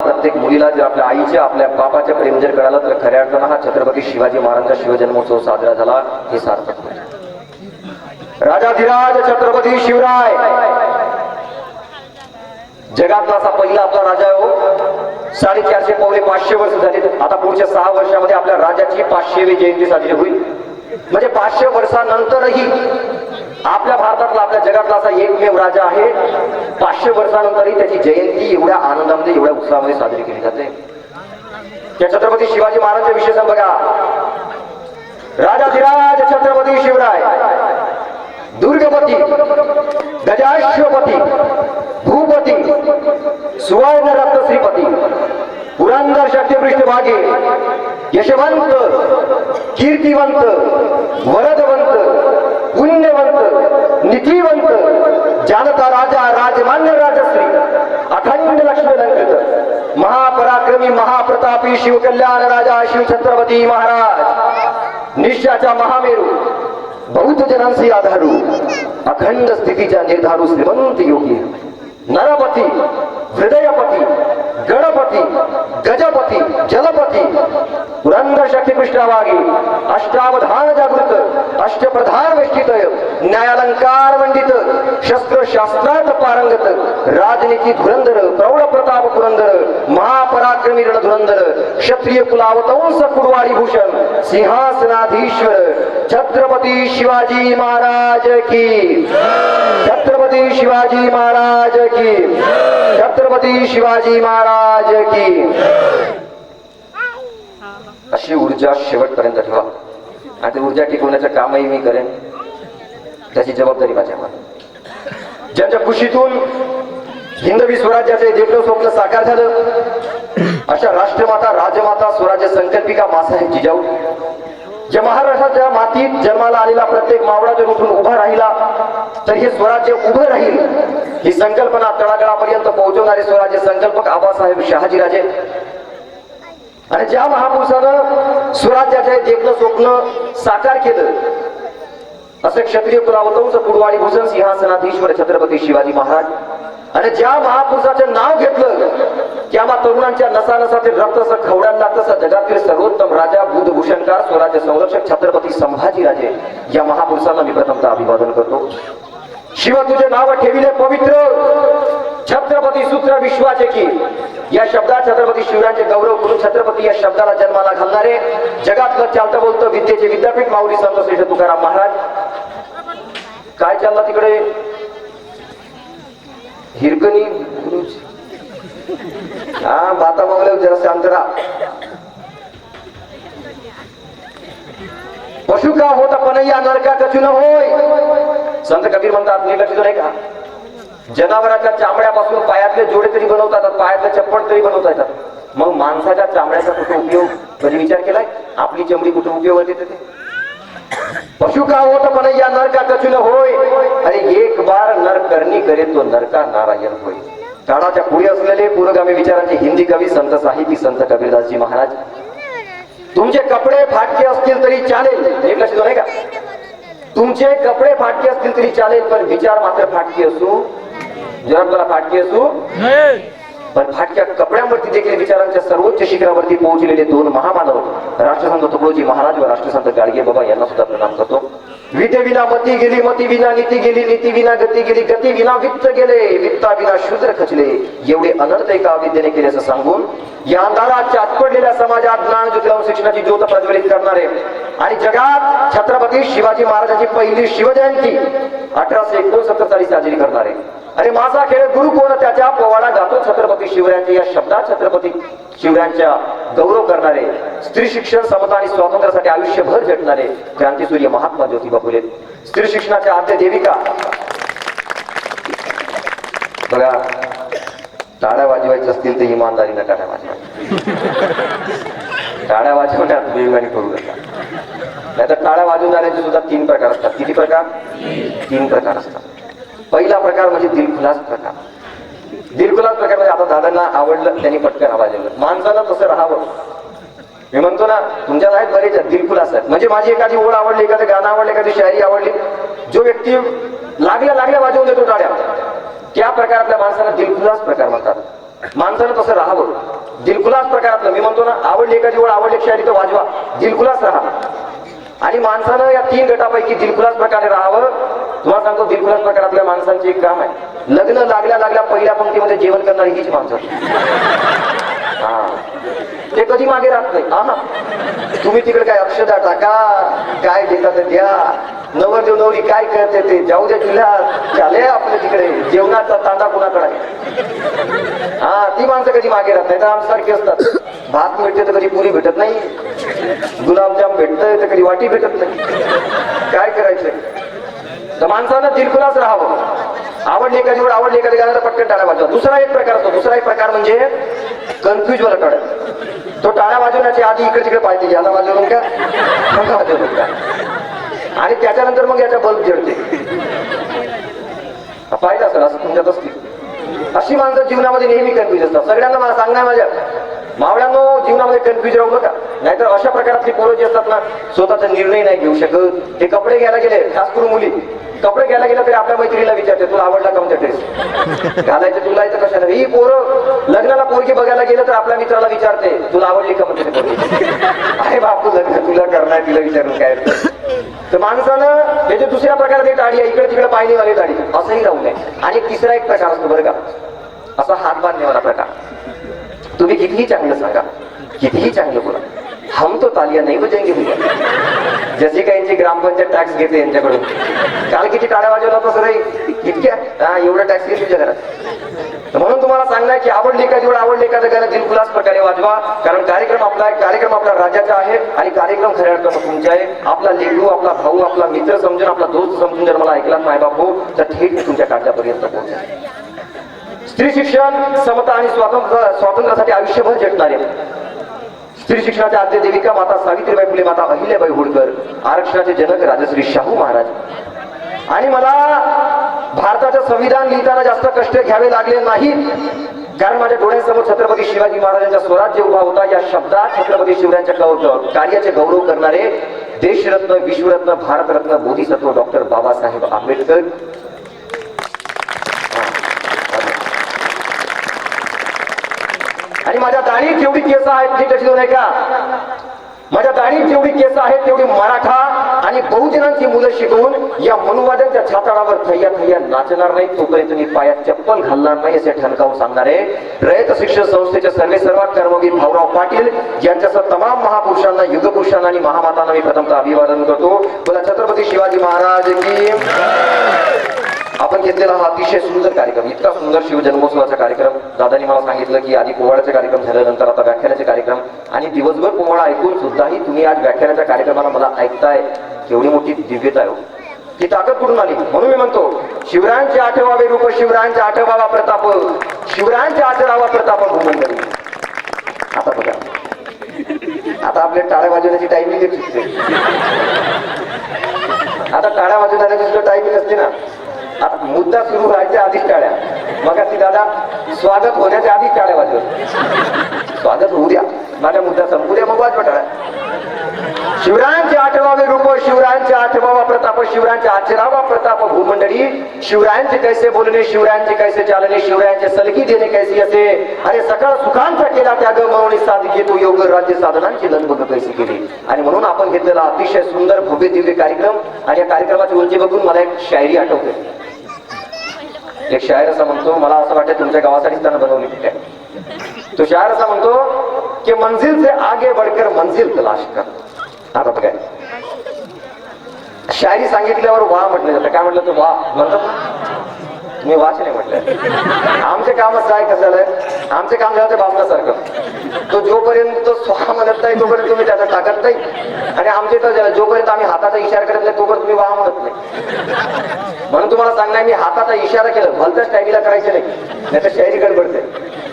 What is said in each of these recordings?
प्रत्येक मुलीला जर आपल्या आईच्या आपल्या बापाच्या प्रेम जर कळालं तर खऱ्या अर्थानं हा छत्रपती शिवाजी महाराजांचा शिवजन्मोत्सव साजरा झाला हे सार्थक होईल. राजाधिराज छत्रपती शिवराय! जगातला असा पहिला आपला राजा हो. साडेचारशे पावणे पाचशे वर्ष झाले आता पुढच्या सहा वर्षामध्ये आपल्या राजाची पाचशेवी जयंती साजरी होईल. म्हणजे पाचशे वर्षानंतरही आपल्या भारतातला आपल्या जगातला असा एकमेव राजा आहे. पाचशे वर्षानंतरही त्याची जयंती एवढ्या आनंदामध्ये एवढ्या उत्साहामध्ये साजरी केली जाते. त्या छत्रपती शिवाजी महाराजांचे विशेष बघा. राजाधिराज छत्रपती शिवराय. दुर्गपती गजाश्वपती भूपती सुवर्ण रत्न श्रीपती पुरंदर शक्तीपृष्ठभागे यशवंत कीर्तिवंत वरदवंत निधीवंत जानता राजा राजमान्य राजश्री अखंड लक्ष्मी अलंकृत महापराक्रमी महाप्रतापी शिवकल्याण राजा शिवछत्रपती महाराज निश्चाच्या महामेरू बौद्ध जनांशी आधारू अखंड स्थितीच्या निर्धारू श्रीमंत योगी नरपती हृदयपती गणपती गजपती जलपती पुरंदर शक्ती कृष्णावागी अष्टावधान जागृत अष्टप्रधान वेष्टित न्यायालंकार मंडित शस्त्र शास्त्रात पारंगत राजनीती धुरंधर प्रौढ प्रताप पुरंदर महापराक्रमी रणधुरंधर क्षत्रिय कुलावतंस कुडवाडी भूषण सिंहासनाधीश्वर छत्रपती शिवाजी महाराज की छत्रपती शिवाजी महाराज की छत्रपती शिवाजी महाराज की अशी ऊर्जा शेवटपर्यंत ठेवा. आणि ती ऊर्जा टिकवण्याचं कामही मी करेन. त्याची जबाबदारी माझ्यावर ज्यांच्या खुशीतून हिंदवी स्वराज्याचे देखणं स्वप्न साकार झालं अशा राष्ट्रमाता राजमाता स्वराज्य संकल्पिका मासाहेब जिजाऊ ज्या महाराष्ट्राच्या मातीत जन्माला आलेला प्रत्येक मावळा जर उठून उभा राहिला तर हे स्वराज्य उभं राहील. ही संकल्पना तळागळापर्यंत पोहोचवणारे स्वराज्य संकल्पक आबासाहेब शहाजीराजे. आणि ज्या महापुरुषानं स्वराज्याचे जेवलं स्वप्न साकार केलं असं क्षत्रिय कुलावतंस कुडवाडी भूषण सिंहासनाधीश्वर छत्रपती शिवाजी महाराज. आणि ज्या महापुरुषाचं नाव घेतलं त्या मा तरुणांच्या नसा नसातील रक्त असं खवड्यांना तसं जगातील सर्वोत्तम राजा बुधभूषणकार स्वराज्य संरक्षक छत्रपती संभाजी राजे या महापुरुषांना मी प्रथमतः अभिवादन करतो. शिव तुझे नाव ठेविले पवित्र. छत्रपती सूत्र विश्वाचे की. या शब्दात छत्रपती शिवरायांचे गौरव करून छत्रपती या शब्दाला जन्माला घालणारे. जगातलं चालतं बोलतं विद्येचे विद्यापीठ माऊली संत श्रेष्ठ तुकाराम महाराज. काय चाललं तिकडे? हिरकणी? गुरुज हा बाता मागल्या जरा शांत राहा. पशु का होता पनैया नरका कचू न होय? संत कबीर म्हणतात निर्लक्षित नाही का? जनावराच्या चामड्यापासून पायातले जोडे तरी बनवता येतात पायातले चप्पल तरी बनवता येतात. मग माणसाच्या चामड्याचा कुठे उपयोग? कधी विचार केलाय? आपली चमडी कुठे उपयोग येते ते? पशु का होत पण या नरका कचून होय. आणि एक बार नर करणी करे तो नरका नारायण होय. काळाच्या पुढे असलेले पुरोगामी विचारांचे हिंदी कवी संत साहित्यिक संत कबीरदासजी महाराज तुमचे कपडे फाटके असतील तरी चालेल एक लक्ष नाही का? तुमचे कपडे फाटके असतील तरी चालेल पण विचार मात्र फाटके असू. जर फाटके असू. पण फाटक्या कपड्यांवरती देखील विचारांच्या सर्वोच्च शिखरावरती पोहोचलेले दोन महामानव राष्ट्रसंत तुकडोजी महाराज व राष्ट्रसंत गाडगे बाबा यांना सुद्धा प्रणाम करतो. विद्ये विना मती गेली मती विना नीती गेली नीती विना गती गेली गती विना वित्त गेले वित्ता विना शूद्र खचले. एवढे अनर्थ एका विद्येने केले असं सांगून या अंधारात चाचपडलेल्या समाजात ज्ञान ज्योतिराव शिक्षणाची ज्योत प्रज्वलित करणारे आणि जगात छत्रपती शिवाजी महाराजांची पहिली शिवजयंती अठराशे एकोणसत्तर साली साजरी करणारे. आणि माझा खेळ गुरु कोण त्याच्या पोवाडा गातो छत्रपती शिवरायांच्या या शब्दात छत्रपती शिवरायांच्या गौरव करणारे. स्त्री शिक्षण समता आणि स्वातंत्र्यासाठी आयुष्यभर झटणारे क्रांतीसूर्य महात्मा ज्योतिबा फुले. स्त्री शिक्षणाच्या आद्य देविका. बघा टाळ्या वाजवायच्या असतील तर इमानदारीनं टाळ्या वाजवा. टाळ्या वाजवण्यात बेईमानी करू नका. नाही तर टाळ्या जाण्याचे सुद्धा तीन प्रकार असतात. किती प्रकार? तीन प्रकार असतात. पहिला प्रकार म्हणजे दिलखुलास प्रकार. दिलखुलास प्रकार म्हणजे आता दादांना आवडलं त्यांनी पटकन आवाज दिला. माणसाला तसं राहावं. मी म्हणतो ना तुमच्यात आहेत बरेच आहेत, दिलखुलास आहेत. म्हणजे माझी एखादी ओढ आवडली एखादं गाणं आवडलं एखादी शायरी आवडली जो व्यक्ती लागल्या लागल्या वाजवून देतो टाळ्या त्या प्रकारातल्या माणसाला दिलखुलास प्रकार म्हणतात. माणसानं तसं राहावं. दिलखुलास प्रकारातलं मी म्हणतो ना आवडली एखादी ओळ आवडली शायरी तर वाजवा. दिलखुलास राहा. आणि माणसानं या तीन गटापैकी दिलखुलास प्रकारे राहावं. तुम्हाला सांगतो दिलखुलास प्रकारातल्या माणसांचे एक काम आहे. लग्न लागल्या लागल्या पहिल्या पंक्तीमध्ये जेवण करणारी हीच माणसं हा. ते कधी मागे राहत नाही. हा तुम्ही तिकडे काय अक्षदा टाका काय देता ते द्या. नवरदेव नवरी काय करते ते? जाऊ द्या जिल्ह्यात चाले आपल्या तिकडे. जेवणाचा तांडा कुणाकडे? आहे हा ती माणसं कधी मागे राहत नाही तर आमसारखी असतात. भात मिळते तर कधी पुरी भेटत नाही. गुलाबजाम भेटतंय तर कधी वाटी भेटत नाही. काय करायचंय? तर माणसानं दिलकुलाच राहावं. आवडली एखादी वेळ आवडली एखादी गाण्याला पटकन टाळ्या वाजवा. दुसरा एक प्रकार असतो. दुसरा एक प्रकार म्हणजे कन्फ्युज वाला टाळ्या. तो टाळ्या वाजवण्याच्या आधी इकडे तिकडे पाहिजे याला वाजवून का? वाजवून का? आणि त्याच्यानंतर मग याचा बल्ब जळते. पाहिलं असेल असं तुमच्यात असतील अशी माणसं जीवनामध्ये नेहमी कन्फ्युज असतात. सगळ्यांना मला सांगणार माझ्या. मावळ्यांनो जीवनामध्ये कन्फ्युज राहू नका. नाहीतर अशा प्रकारातली पोरं जी असतात ना स्वतःचा निर्णय नाही घेऊ शकत. ते कपडे घ्यायला गेले खास करून मुली. कपडे घ्यायला गेलं तरी आपल्या मैत्रिणीला विचारते तुला आवडला का म्हणजे ड्रेस घालायचं तुला येतं कशाला? ही पोरं लग्नाला पोरगी बघायला गेलं तर आपल्या मित्राला विचारते तुला आवडली का म्हणजे अरे आहे बापू लग्न तुला करणार तिला विचारून काय तर माणसानं याच्या दुसऱ्या प्रकारची टाळी आहे इकडे तिकडे पायनीवाली टाळी असंही राहू नये. आणि एक तिसरा एक प्रकार असतो बरं का असा हात बांधण्यावाला प्रकार. तुम्ही कितीही चांगलं सांगा. कितीही चांगलं बोला। हम तो तालिया नाही बजेंगे भैया। जसे काही यांची ग्रामपंचायत टॅक्स घेते यांच्याकडून काल किती टाळ्या वाजवला होता सर इतक्या एवढा टॅक्स घेत तुझ्या घरात म्हणून तुम्हाला सांगणार की आवडली का जेवढं आवडले का गाणं दिलखुलास प्रकारे वाजवा. कारण कार्यक्रम आपला कार्यक्रम आपला राजाचा आहे आणि कार्यक्रम खऱ्या अर्थानं तुमचा आहे. आपला लेडू आपला भाऊ आपला मित्र समजून आपला दोस्त समजून जर मला ऐकला मायबाप हो तर थेट तुमच्या काळजापर्यंत पोहोचा. स्त्री शिक्षण समता आणि स्वातंत्र्य स्वातंत्र्यासाठी आयुष्यभर झटणारे स्त्री शिक्षणाच्या आद्य देविका माता सावित्रीबाई फुले माता अहिल्याबाई होळकर आरक्षणाचे जनक राजश्री शाहू महाराज. आणि मला भारताचं संविधान लिहिताना जास्त कष्ट घ्यावे लागले नाहीत कारण माझ्या डोळ्यासमोर छत्रपती शिवाजी महाराजांचा स्वराज्य उभा होता या शब्दात छत्रपती शिवरायांच्या गौ- कार्याचे गौरव करणारे देशरत्न विश्वरत्न भारतरत्न बोधिसत्व डॉक्टर बाबासाहेब आंबेडकर. आणि माझ्या दाणीत जेवढी केस आहेत ती कशी नाही का माझ्या दाणीत जेवढी केस आहेत तेवढी मराठा आणि बहुजनांची मुलं शिकवून या मनुवाद्यांच्या छाताडावर थैया थैया नाचणार नाही तोपर्यंत मी पायात चप्पल घालणार नाही असे ठणकावून सांगणारे रयत शिक्षण संस्थेचे सर्वे सर्वात कर्मवीर भाऊराव पाटील यांच्यासह तमाम महापुरुषांना युगपुरुषांना आणि महामातांना मी प्रथमतः अभिवादन करतो. बोला छत्रपती शिवाजी महाराज की आपण घेतलेला हा अतिशय सुंदर कार्यक्रम इतका सुंदर शिवजन्मोत्सवाचा कार्यक्रम. दादानी मला सांगितलं की आधी पोवाड्याचे कार्यक्रम झाल्यानंतर आता व्याख्यानाचे कार्यक्रम. आणि दिवसभर पोवाडा ऐकून सुद्धाही तुम्ही आज व्याख्यानाच्या कार्यक्रमाला मला ऐकताय. केवढी मोठी दिव्यता आहे हो. ती ताकद कुठून आली? म्हणून मी म्हणतो शिवरायांचे आठवावे रूप शिवरायांचे आठवावा प्रताप. शिवरायांचे आठरावा प्रताप हो भूमंडळी आता बघा. आता आपल्या टाळ्या वाजवण्याची टायमिंग आता टाळ्या वाजवण्याची सुद्धा टायमिंग असते ना. मुद्दा सुरू व्हायच्या आधीच टाळ्या. मग दादा स्वागत होण्याच्या आधीच टाळ्या वाजवत स्वागत होऊ द्या. माझा मुद्दा संपू द्या मग वाजवा टाळ्या. शिवरायांचे आठवावे रूप शिवरायांचे आठवावा प्रताप शिवरायांचे आचरावा प्रताप भूमंडळी. शिवरायांचे कैसे बोलणे शिवरायांचे कैसे चालणे शिवरायांचे सलगी देणे कैसे असे? अरे सकाळ सुखांचा केला त्याग म्हणून साध घेतो योग राज्य साधनांची लगबग कैसे केली? आणि म्हणून आपण घेतलेला अतिशय सुंदर भव्य दिव्य कार्यक्रम. आणि या कार्यक्रमाची उंची बघून मला एक शायरी आठवते. एक शायर असा म्हणतो मला असं वाटतं तुमच्या गावासाठीच त्यानं बनवली तिथे तो शायर असा म्हणतो की मंजिल से आगे बढ़कर मंजिल तलाश कर. आता बघाय शायरी सांगितल्यावर वा म्हटलं जातं. काय म्हटलं तर वा. म्हणतात मी वाच नाही म्हटलं. आमचे कामच काय कसं झालंय? आमचे काम झालं ते तो जोपर्यंत स्वतः म्हणत नाही तोपर्यंत तुम्ही त्याचा टाकत नाही. आणि आमचे तर जोपर्यंत आम्ही हाताचा इशारा करत नाही तोपर्यंत तुम्ही वाह म्हणत नाही. म्हणून तुम्हाला सांगणार मी हाताचा इशारा केला. भलत्याच टायमीला करायचं नाही. नाही तर शायरी गडबडते.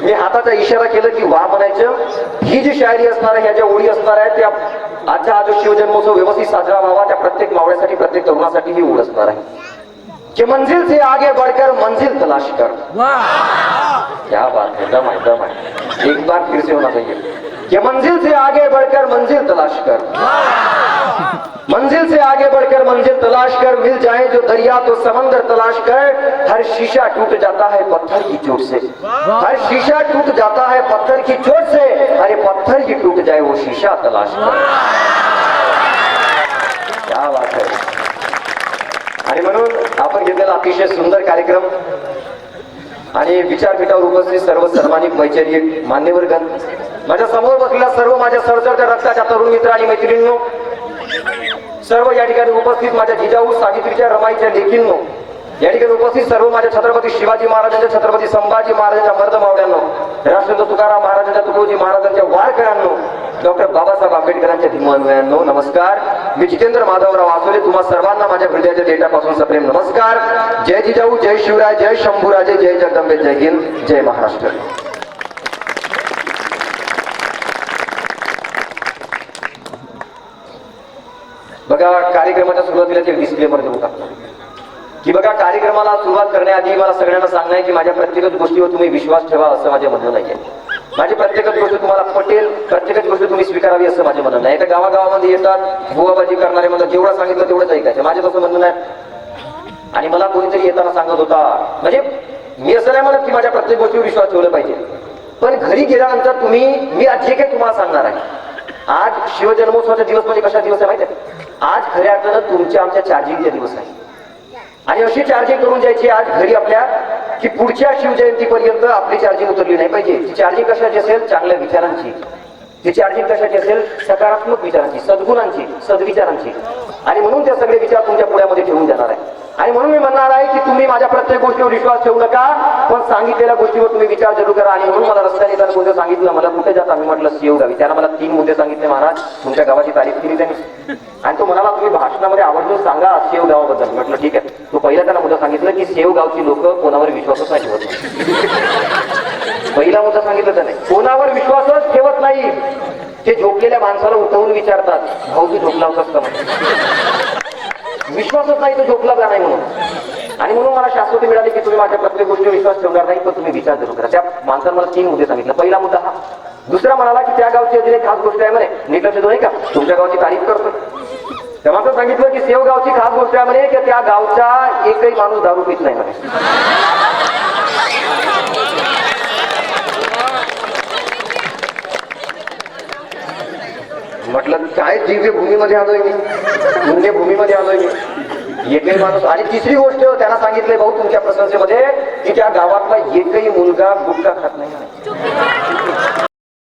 मी हाताचा इशारा केलं की वा म्हणायचं. ही जी शायरी असणार आहे ह्या ज्या ओळी असणार आहेत त्या आजच्या आज जो शिवजन्मोत्सव व्यवस्थित साजरा व्हावा. त्या प्रत्येक मावळ्यासाठी प्रत्येक तरुणासाठी ही ओढ असणार आहे. कि मंजिल से आगे बढ़कर मंजिल तलाश कर। क्या बात है दम है दम है एक बार फिर से होना चाहिए। कि मंजिल से आगे बढ़कर मंजिल तलाश कर। मंजिल से आगे बढ़कर मंजिल तलाश कर मिल जाए जो दरिया तो समंदर तलाश कर हर शीशा टूट जाता है पत्थर की चोट से। हर शीशा टूट जाता है पत्थर की चोट से अरे पत्थर ही टूट जाए वो शीशा तलाश कर। क्या बात आपण घेतलेला अतिशय सुंदर कार्यक्रम. आणि विचारपीठावर उपस्थित सर्व सर्वांनी वैचारिक मान्यवरगण माझ्यासमोर बसलेल्या सर्व माझ्या सरसरच्या रक्ताच्या तरुण मित्र आणि मैत्रिणींनो सर्व या ठिकाणी उपस्थित माझ्या जिजाऊ सावित्रीच्या रमाईच्या लेखींनो या ठिकाणी उपस्थित सर्व माझ्या छत्रपती शिवाजी महाराजांच्या छत्रपती संभाजी महाराजांच्या मर्दमावड्यांनो राष्ट्रपती तुकाराम महाराजांच्या तुकोजी महाराजांच्या वारकऱ्यांनो डॉक्टर बाबासाहेब आंबेडकरांच्या धीमान्वयांनो नमस्कार. मी जितेंद्र माधवराव आसोले. तुम्हा सर्वांना माझ्या हृदयाच्या डेटापासून सप्रेम नमस्कार. जय जिजाऊ जय शिवराय जय शंभूराजे जय जगदंबे जय हिंद जय महाराष्ट्र. बघा कार्यक्रमाच्या सुरुवातीला ते डिस्क्लेमर देऊ टाकतो की बघा कार्यक्रमाला सुरुवात करण्याआधी मला सगळ्यांना सांगणं आहे की माझ्या प्रत्येकच गोष्टीवर तुम्ही विश्वास ठेवा असं माझे म्हणणं नाहीये. माझी प्रत्येकच गोष्ट तुम्हाला पटेल प्रत्येकच गोष्ट तुम्ही स्वीकारावी असं माझे म्हणणं नाही. तर गावागावामध्ये येतात गुवाबाजी करणारे म्हणतात जेवढं सांगितलं तेवढंच ऐकायचं. माझे तसं म्हणणं नाही. आणि मला कोणीतरी येताना सांगत होता. म्हणजे मी असं नाही म्हणत की माझ्या प्रत्येक गोष्टीवर विश्वास ठेवला पाहिजे. पण घरी गेल्यानंतर तुम्ही मी आज जे काही तुम्हाला सांगणार आहे. आज शिवजन्मोत्सवाचा दिवस म्हणजे कशा दिवस आहे माहिती आज खऱ्या अर्थानं तुमच्या आमच्या चार्जिंगचा दिवस आहे. आणि अशी चार्जिंग करून जायची आज घरी आपल्या की पुढच्या शिवजयंतीपर्यंत आपली चार्जिंग उतरली नाही पाहिजे. ती चार्जिंग कशाची असेल? चांगल्या विचारांची. ती चार्जिंग कशाची असेल? सकारात्मक विचारांची सद्गुणांची सद्विचारांची. आणि म्हणून ते सगळे विचार तुमच्या पुण्यामध्ये ठेवून जाणार आहे. आणि म्हणून मी म्हणणार आहे की तुम्ही माझ्या प्रत्येक गोष्टीवर विश्वास ठेवू नका पण सांगितलेल्या गोष्टीवर तुम्ही विचार जरूर करा. आणि म्हणून मला रस्त्याने त्याला मुद्दे सांगितलं. मला कुठे जाता? मी म्हटलं सेव गावी त्यानं मला तीन मुद्दे सांगितले महाराज. तुमच्या गावाची तारीफ केली त्यांनी. आणि तो म्हणाला तुम्ही भाषणामध्ये आवडून सांगा सेव गावाबद्दल म्हटलं ठीक आहे. तो पहिला की सेव गावची लोक कोणावर विश्वासच नाही ठेवत नाही. पहिला मुद्दा सांगितलं त्याने. कोणावर विश्वासच ठेवत नाही. ते झोपलेल्या माणसाला उठवून विचारतात भाऊ तू झोपला होतास का विश्वासच नाही तो झोपला का नाही म्हणून. आणि म्हणून मला शाश्वती मिळाली की तुम्ही माझ्या प्रत्येक गोष्टीवर विश्वास ठेवणार नाही पण तुम्ही विचार जरूर करा. त्या माणसाने मला तीन मुद्दे सांगितलं. पहिला मुद्दा हा दुसरा म्हणाला की त्या गावची अजून एक खास गोष्ट आहे म्हणे. नीट लक्ष का? तुमच्या गावची तारीफ करतो तेव्हा तर सांगितलं की सेव गावची खास गोष्ट आहे म्हणे की त्या गावचा एकही माणूस दारू पित नाही म्हणे. म्हटलं काय दिव्य भूमीमध्ये आलोय मी? पुण्य भूमीमध्ये आलोय मी. एकही माणूस आणि तिसरी गोष्ट त्यांना सांगितलंय भाऊ तुमच्या प्रशंसेमध्ये की त्या गावातला एकही मुलगा गुटखा खात नाही